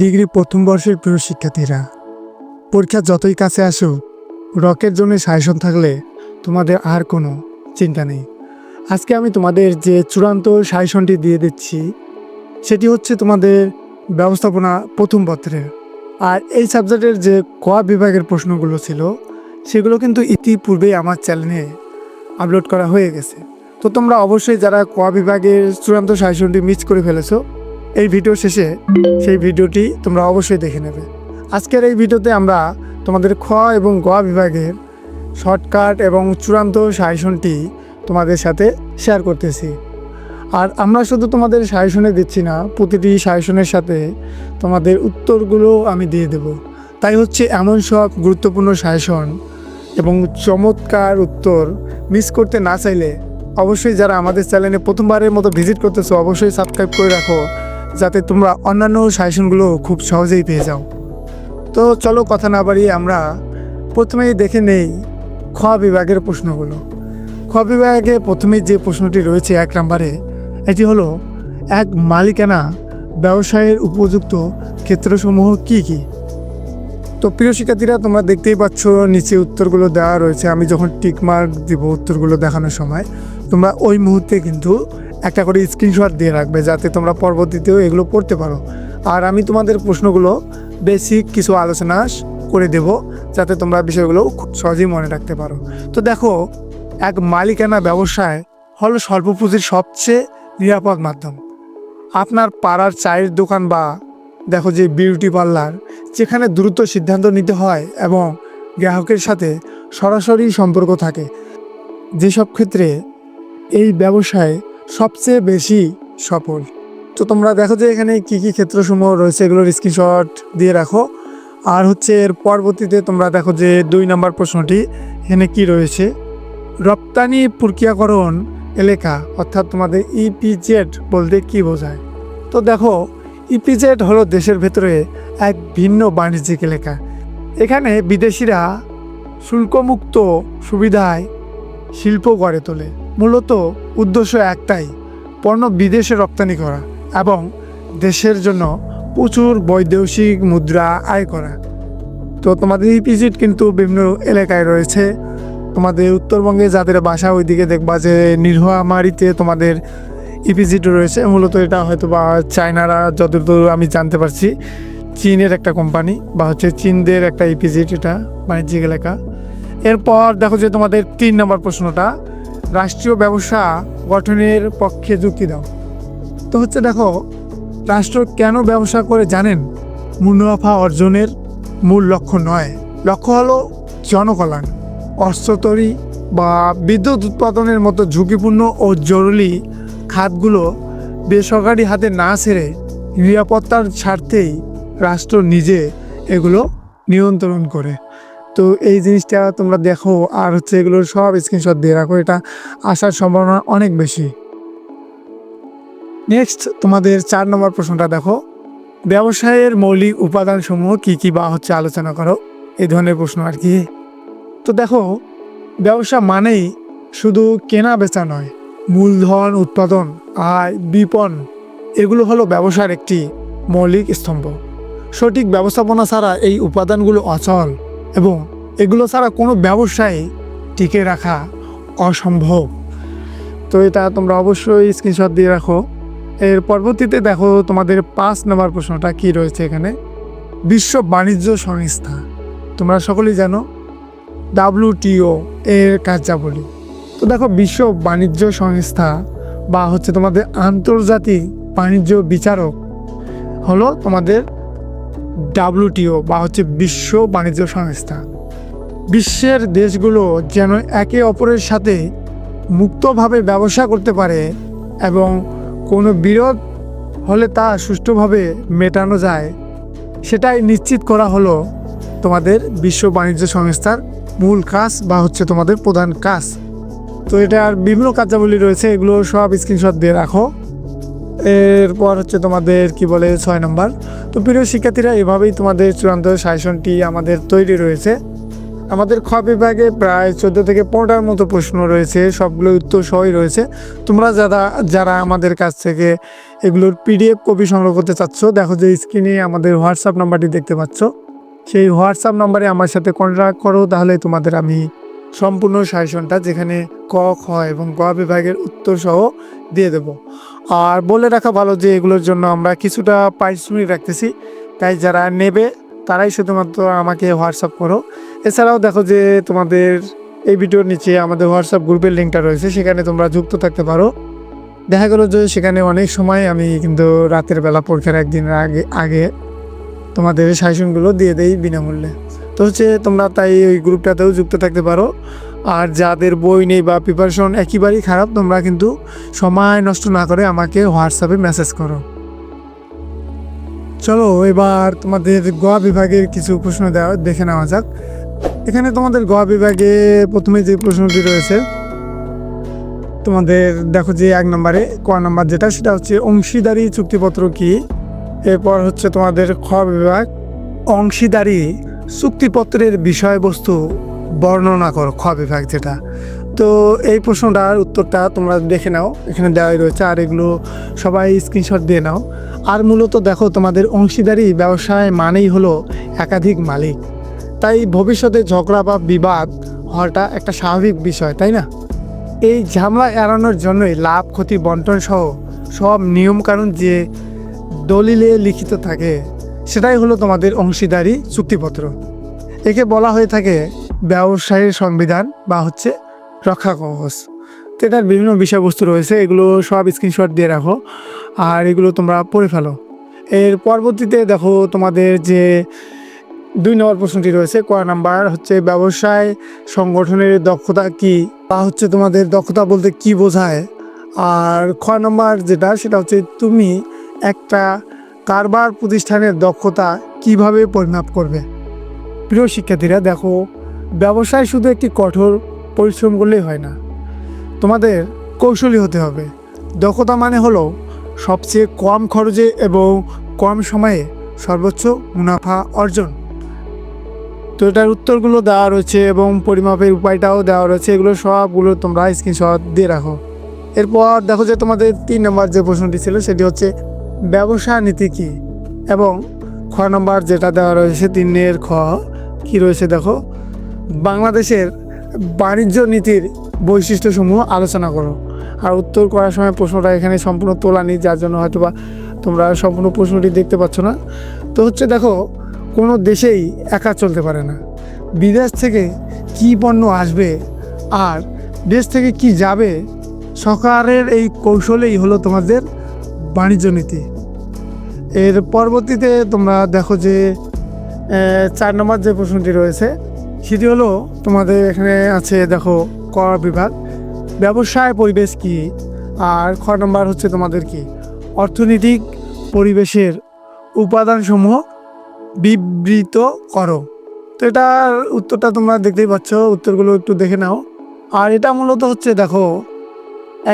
Degree প্রথম বর্ষের প্রিয় শিক্ষার্থীরা। পরীক্ষা যতই কাছে আসুক, রকের জন্য সাজেশন থাকলে তোমাদের আর কোনো চিন্তা নেই। আজকে আমি তোমাদের যে চূড়ান্ত সাজেশনটি দিয়ে দিচ্ছি, সেটি হচ্ছে তোমাদের ব্যবস্থাপনা প্রথম পত্রের। আর এই সাবজেক্টের যে ক বিভাগের প্রশ্নগুলো ছিল, সেগুলো কিন্তু ইতিপূর্বেই আমার চ্যানেলে আপলোড করা হয়ে গেছে। তো তোমরা অবশ্যই যারা ক বিভাগের চূড়ান্ত সাজেশনটি মিস করে ফেলেছো এই ভিডিও শেষে সেই ভিডিওটি তোমরা অবশ্যই দেখে নেবে। আজকের এই ভিডিওতে আমরা তোমাদের খ এবং গ বিভাগের শর্টকাট এবং চূড়ান্ত সাজেশনটি তোমাদের সাথে শেয়ার করতেছি। আর আমরা শুধু তোমাদের সাজেশনে দিচ্ছি না, প্রতিটি সাজেশনের সাথে তোমাদের উত্তরগুলো আমি দিয়ে দেব। তাই হচ্ছে এমন সব গুরুত্বপূর্ণ সাজেশন এবং চমৎকার উত্তর মিস করতে না চাইলে অবশ্যই যারা আমাদের চ্যানেলে প্রথমবারের মতো ভিজিট করতেছো, অবশ্যই সাবস্ক্রাইব করে রাখো। যাতে তোমরা অন্যান্য সাজেশনগুলো খুব সহজেই পেয়ে যাও। তো চলো কথা না বাড়িয়ে আমরা প্রথমেই দেখে নেই খ বিভাগের প্রশ্নগুলো। খ বিভাগে প্রথমেই যে প্রশ্নটি রয়েছে এক নম্বরে, এটি হলো, এক মালিকানা ব্যবসায়ের উপযুক্ত ক্ষেত্রসমূহ কি কি? তো প্রিয় শিক্ষার্থীরা, তোমরা দেখতেই পাচ্ছ, নিচে উত্তরগুলো দেওয়া রয়েছে। আমি যখন টিকমার্ক দিব উত্তরগুলো দেখানোর সময়, তোমরা ওই মুহূর্তে কিন্তু একটা করে স্ক্রিনশট দিয়ে রাখবে যাতে তোমরা পরবর্তীতেও এগুলো পড়তে পারো। আর আমি তোমাদের প্রশ্নগুলো বেসিক কিছু আলোচনা করে দেব যাতে তোমরা বিষয়গুলো খুব সহজেই মনে রাখতে পারো। তো দেখো, এক মালিকানা ব্যবসায় হলো স্বল্প পুঁজির সবচেয়ে নিরাপদ মাধ্যম। আপনার পাড়ার চায়ের দোকান বা দেখো যে বিউটি পার্লার যেখানে দ্রুত সিদ্ধান্ত নিতে হয় এবং গ্রাহকের সাথে সরাসরি সম্পর্ক থাকে। যেসব ক্ষেত্রে এই ব্যবসায় সবচেয়ে বেশি সফল। তো তোমরা দেখো যে এখানে কি কি ক্ষেত্রসমূহ রয়েছে, এগুলোর স্ক্রিনশট দিয়ে রাখো। আর হচ্ছে এর পরবর্তীতে তোমরা দেখো যে দুই নম্বর প্রশ্নটি, এখানে কি রয়েছে? রপ্তানি প্রক্রিয়াকরণ এলাকা, অর্থাৎ তোমাদের ইপিজেড বলতে কি বোঝায়? তো দেখো ইপিজেড হলো দেশের ভেতরে এক ভিন্ন বাণিজ্যিক এলাকা। এখানে বিদেশিরা শুল্কমুক্ত সুবিধায় শিল্প গড়ে তোলে। মূলত উদ্দেশ্য একটাই, পণ্য বিদেশে রপ্তানি করা এবং দেশের জন্য প্রচুর বৈদেশিক মুদ্রা আয় করা। তো তোমাদের ইপিজিট কিন্তু বিভিন্ন এলাকায় রয়েছে। তোমাদের উত্তরবঙ্গে যাদের বাসা ওইদিকে দেখবা যে নির্ভামারিতে তোমাদের ইপিজিট রয়েছে। মূলত এটা হয়তো বা চায়নারা যতদূর আমি জানতে পারছি, চীনের একটা কোম্পানি বা হচ্ছে চীনদের একটা ইপিজিট এটা বাণিজ্যিক এলাকা। এরপর দেখো যে তোমাদের তিন নম্বর প্রশ্নটা রাষ্ট্রীয় ব্যবসা গঠনের পক্ষে যুক্তি দাও। তো হচ্ছে দেখো, রাষ্ট্র কেন ব্যবসা করে জানেন? মুনাফা অর্জনের মূল লক্ষ্য নয়। লক্ষ্য হলো জনকল্যাণ। অস্ত্র তৈরি বা বিদ্যুৎ উৎপাদনের মতো ঝুঁকিপূর্ণ ও জরুরি খাতগুলো বেসরকারি হাতে না ছেড়ে নিরাপত্তার স্বার্থেই রাষ্ট্র নিজে এগুলো নিয়ন্ত্রণ করে। তো এই জিনিসটা তোমরা দেখো, আর হচ্ছে এগুলোর সব স্ক্রিনশট দিয়ে রাখো, এটা আসার সম্ভাবনা অনেক বেশি। নেক্সট তোমাদের চার নম্বর প্রশ্নটা দেখো। ব্যবসায়ের মৌলিক উপাদানসমূহ কি কি বা হচ্ছে আলোচনা করো, এই ধরনের প্রশ্ন আর কি। তো দেখো, ব্যবসা মানেই শুধু কেনা বেচা নয়, মূলধন, উৎপাদন, আয় বিপণ এগুলো হলো ব্যবসার একটি মৌলিক স্তম্ভ। সঠিক ব্যবস্থাপনা ছাড়া এই উপাদানগুলো অচল। এবং এগুলো ছাড়া কোনো ব্যবসায় টিকে রাখা অসম্ভব। তো এটা তোমরা অবশ্যই স্ক্রিনশট দিয়ে রাখো। এর পরবর্তীতে দেখো তোমাদের পাঁচ নম্বর প্রশ্নটা কি রয়েছে এখানে? বিশ্ব বাণিজ্য সংস্থা। তোমরা সকলেই জানো ডাব্লিউটিও এর কার্যাবলী। তো দেখো বিশ্ব বাণিজ্য সংস্থা বা হচ্ছে তোমাদের আন্তর্জাতিক বাণিজ্য বিচারক হলো তোমাদের ডাব্লিউটিও বা হচ্ছে বিশ্ব বাণিজ্য সংস্থা। বিশ্বের দেশগুলো যেন একে অপরের সাথে মুক্তভাবে ব্যবসা করতে পারে এবং কোনো বিরোধ হলে তা সুষ্ঠুভাবে মেটানো যায়, সেটাই নিশ্চিত করা হলো তোমাদের বিশ্ব বাণিজ্য সংস্থার মূল কাজ বা হচ্ছে তোমাদের প্রধান কাজ। তো এটার বিভিন্ন কার্যাবলী রয়েছে, এগুলো সব স্ক্রিনশট দিয়ে রাখো। এরপর হচ্ছে তোমাদের কি বলে, ছয় নম্বর। তো প্রিয় শিক্ষার্থীরা, এভাবেই তোমাদের চূড়ান্ত সাজেশনটি আমাদের তৈরি রয়েছে। আমাদের খ বিভাগে প্রায় চোদ্দ থেকে পনেরোটার মতো প্রশ্ন রয়েছে, সবগুলো উত্তর সহই রয়েছে। তোমরা যারা যারা আমাদের কাছ থেকে এগুলোর পিডিএফ কপি সংগ্রহ করতে চাচ্ছ, দেখো যে স্ক্রিনে আমাদের হোয়াটসঅ্যাপ নাম্বারটি দেখতে পাচ্ছ। সেই হোয়াটসঅ্যাপ নাম্বারে আমার সাথে কন্ট্যাক্ট করো, তাহলে তোমাদের আমি সম্পূর্ণ সাজেশনটা যেখানে ক, খ এবং গ বিভাগের উত্তর সহ দিয়ে দেব। আর বলে রাখা ভালো যে এগুলোর জন্য আমরা কিছুটা পারিশ্রমিক রাখতেছি। তাই যারা নেবে, তারাই শুধুমাত্র আমাকে হোয়াটসঅ্যাপ করো। এছাড়াও দেখো যে তোমাদের এই ভিডিওর নিচে আমাদের হোয়াটসঅ্যাপ গ্রুপের লিঙ্কটা রয়েছে, সেখানে তোমরা যুক্ত থাকতে পারো। দেখা গেলো যে সেখানে অনেক সময় আমি কিন্তু রাতের বেলা পরীক্ষার একদিন আগে আগে তোমাদের সাজেশনগুলো দিয়ে দেই বিনামূল্যে। তো হচ্ছে তোমরা তাই ওই গ্রুপটাতেও যুক্ত থাকতে পারো। আর যাদের বই নেই বা প্রিপারেশন একেবারেই খারাপ, তোমরা কিন্তু সময় নষ্ট না করে আমাকে হোয়াটসঅ্যাপে মেসেজ করো। চলো এবার তোমাদের গোয়া বিভাগের কিছু প্রশ্ন দেওয়া, দেখে নেওয়া যাক। এখানে তোমাদের গোয়া বিভাগে প্রথমে যে প্রশ্নটি রয়েছে, তোমাদের দেখো যে এক নম্বরে, ক নাম্বার যেটা, সেটা হচ্ছে অংশীদারি চুক্তিপত্র কি? এরপর হচ্ছে তোমাদের খ বিভাগ, অংশীদারি চুক্তিপত্রের বিষয়বস্তু বর্ণনা করো, খ বিভাগ যেটা। তো এই প্রশ্নটার উত্তরটা তোমরা দেখে নাও, এখানে দেওয়াই রয়েছে, আর এগুলো সবাই স্ক্রিনশট দিয়ে নাও। আর মূলত দেখো, তোমাদের অংশীদারি ব্যবসায় মানেই হলো একাধিক মালিক। তাই ভবিষ্যতে ঝগড়া বা বিবাদ হওয়াটা একটা স্বাভাবিক বিষয়, তাই না? এই ঝামেলা এড়ানোর জন্যই লাভ, ক্ষতি, বন্টন সহ সব নিয়মকানুন যে দলিলে লিখিত থাকে সেটাই হলো তোমাদের অংশীদারি চুক্তিপত্র। একে বলা হয়ে থাকে ব্যবসায়ীর সংবিধান বা হচ্ছে রক্ষা কবচ। তো এটার বিভিন্ন বিষয়বস্তু রয়েছে, এগুলো সব স্ক্রিনশট দিয়ে রাখো আর এগুলো তোমরা পড়ে ফেলো। এর পরবর্তীতে দেখো তোমাদের যে দুই নম্বর প্রশ্নটি রয়েছে, ক নাম্বার হচ্ছে ব্যবসায় সংগঠনের দক্ষতা কি বা হচ্ছে তোমাদের দক্ষতা বলতে কি বোঝায়? আর খ নম্বর যেটা, সেটা হচ্ছে তুমি একটা কারবার প্রতিষ্ঠানের দক্ষতা কীভাবে পরিমাপ করবে? প্রিয় শিক্ষার্থীরা, দেখো, ব্যবসায় শুধু একটি কঠোর পরিশ্রম করলেই হয় না। তোমাদের কৌশলী হতে হবে। দক্ষতা মানে হলো সবচেয়ে কম খরচে এবং কম সময়ে সর্বোচ্চ মুনাফা অর্জন। তো এটার উত্তরগুলো দেওয়া রয়েছে এবং পরিমাপের উপায়টাও দেওয়া রয়েছে। এগুলো সবগুলো তোমরা স্ক্রিনশট দিয়ে রাখো। এরপর দেখো যে তোমাদের তিন নম্বর যে প্রশ্নটি ছিল, সেটি হচ্ছে ব্যবসা নীতি কী? এবং খ নম্বর যেটা দেওয়া রয়েছে তিনের খ, কি রয়েছে দেখো? বাংলাদেশের বাণিজ্য নীতির বৈশিষ্ট্যসমূহ আলোচনা করো। আর উত্তর করার সময় প্রশ্নটা এখানে সম্পূর্ণ তোলা নেই, যার জন্য হয়তো বা তোমরা সম্পূর্ণ প্রশ্নটি দেখতে পাচ্ছ না। তো হচ্ছে দেখো, কোনো দেশেই একা চলতে পারে না। বিদেশ থেকে কি পণ্য আসবে আর দেশ থেকে কি যাবে, সরকারের এই কৌশলেই হলো তোমাদের বাণিজ্য নীতি। এর পরবর্তীতে তোমরা দেখো যে চার নম্বর যে প্রশ্নটি রয়েছে, সেটি হলো তোমাদের এখানে আছে, দেখো কর বিভাগ। ব্যবসায় পরিবেশ কি? আর খ নম্বর হচ্ছে তোমাদের কি? অর্থনৈতিক পরিবেশের উপাদানসমূহ বিবৃত করো। তো এটার উত্তরটা তোমরা দেখতেই পাচ্ছ, উত্তরগুলো একটু দেখে নাও। আর এটা মূলত হচ্ছে, দেখো,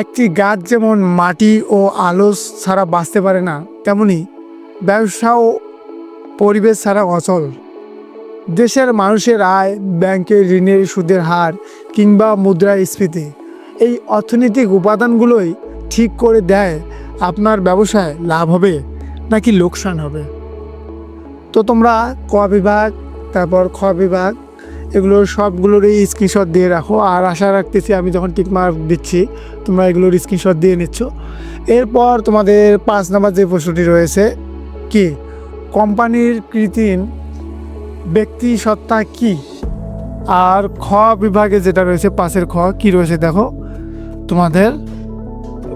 একটি গাছ যেমন মাটি ও আলো ছাড়া বাঁচতে পারে না, তেমনি ব্যবসা ও পরিবেশ ছাড়া অচল। দেশের মানুষের আয় ব্যাংকের ঋণের সুদের হার কিংবা মুদ্রাস্ফীতি এই অর্থনৈতিক উপাদানগুলোই ঠিক করে দেয় আপনার ব্যবসায় লাভ হবে নাকি লোকসান হবে। তো তোমরা ক বিভাগ, তারপর খ বিভাগ এগুলোর সবগুলোরই স্ক্রিনশট দিয়ে রাখো। আর আশা রাখতেছি আমি যখন টিকমার্ক দিচ্ছি, তোমরা এগুলোর স্ক্রিনশট দিয়ে নিচ্ছ। এরপর তোমাদের পাঁচ নাম্বার যে প্রশ্নটি রয়েছে কি? কোম্পানির কৃত্রিম ব্যক্তি সত্তা কি? আর খ বিভাগে যেটা রয়েছে, পাশের খ কি রয়েছে দেখো। তোমাদের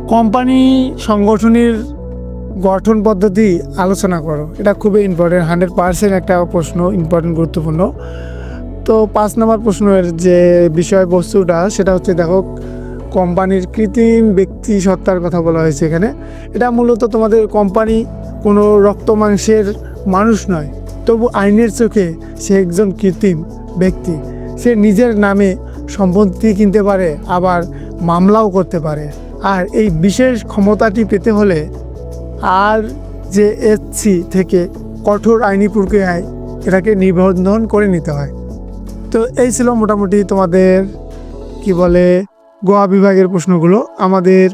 কোম্পানি সংগঠনের গঠন পদ্ধতি আলোচনা করো। এটা খুবই ইম্পর্টেন্ট হান্ড্রেড পার্সেন্ট একটা প্রশ্ন ইম্পর্টেন্ট গুরুত্বপূর্ণ। তো পাঁচ নম্বর প্রশ্নের যে বিষয়বস্তুটা, সেটা হচ্ছে দেখো, কোম্পানির কৃত্রিম ব্যক্তি সত্তার কথা বলা হয়েছে এখানে। এটা মূলত তোমাদের কোম্পানি কোনো রক্ত মাংসের মানুষ নয়। তবু আইনের চোখে সে একজন কৃত্রিম ব্যক্তি। সে নিজের নামে সম্পত্তি কিনতে পারে, আবার মামলাও করতে পারে। আর এই বিশেষ ক্ষমতাটি পেতে হলে আর যে এসসি থেকে কঠোর আইনি প্রক্রিয়ায় এটাকে নিবন্ধন করে নিতে হয়। তো এই ছিল মোটামুটি তোমাদের, কি বলে গোয়া বিভাগের প্রশ্নগুলো। আমাদের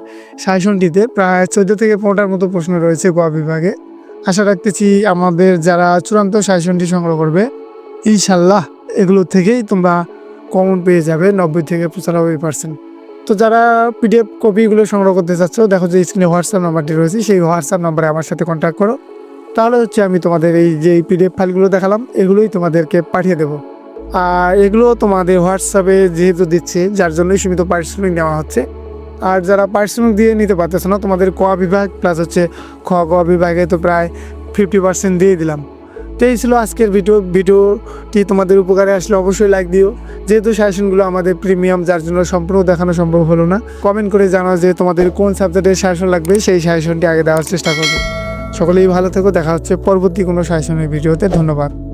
সাইশনটিতে প্রায় চোদ্দ থেকে পনেরোটার মতো প্রশ্ন রয়েছে গোয়া বিভাগে। আশা রাখতেছি আমাদের যারা চূড়ান্ত সাইশনটি সংগ্রহ করবে ইনশাল্লাহ এগুলো থেকেই তোমরা কমন পেয়ে যাবে নব্বই থেকে পঁচানব্বই পার্সেন্ট তো যারা পিডিএফ কপিগুলো সংগ্রহ করতে চাচ্ছ, দেখো যে স্ক্রিনে হোয়াটসঅ্যাপ নাম্বারটি রয়েছে, সেই হোয়াটসঅ্যাপ নাম্বারে আমার সাথে কন্ট্যাক্ট করো। তাহলে হচ্ছে আমি তোমাদের এই যে পিডিএফ ফাইলগুলো দেখালাম, এগুলোই তোমাদেরকে পাঠিয়ে দেবো। এগুলো তোমাদের হোয়াটসঅ্যাপে যেহেতু দিচ্ছে, যার জন্যই সীমিত পারিশ্রমিক নেওয়া হচ্ছে। আর যারা পারিশ্রমিক দিয়ে নিতে পারতেছে না, তোমাদের ক বিভাগ, প্লাস হচ্ছে খ, গ বিভাগে তো প্রায় ফিফটি পার্সেন্ট দিয়ে দিলাম। তো এই ছিল আজকের ভিডিও। ভিডিওটি তোমাদের উপকারে আসলে অবশ্যই লাইক দিও। যেহেতু সাজেশনগুলো আমাদের প্রিমিয়াম যার জন্য সম্পূর্ণ দেখানো সম্ভব হলো না কমেন্ট করে জানাও যে তোমাদের কোন সাবজেক্টের সাজেশন লাগবে, সেই সাজেশনটি আগে দেওয়ার চেষ্টা করবে। সকলেই ভালো থেকো, দেখা হচ্ছে পরবর্তী কোনো সাজেশনের ভিডিওতে। ধন্যবাদ।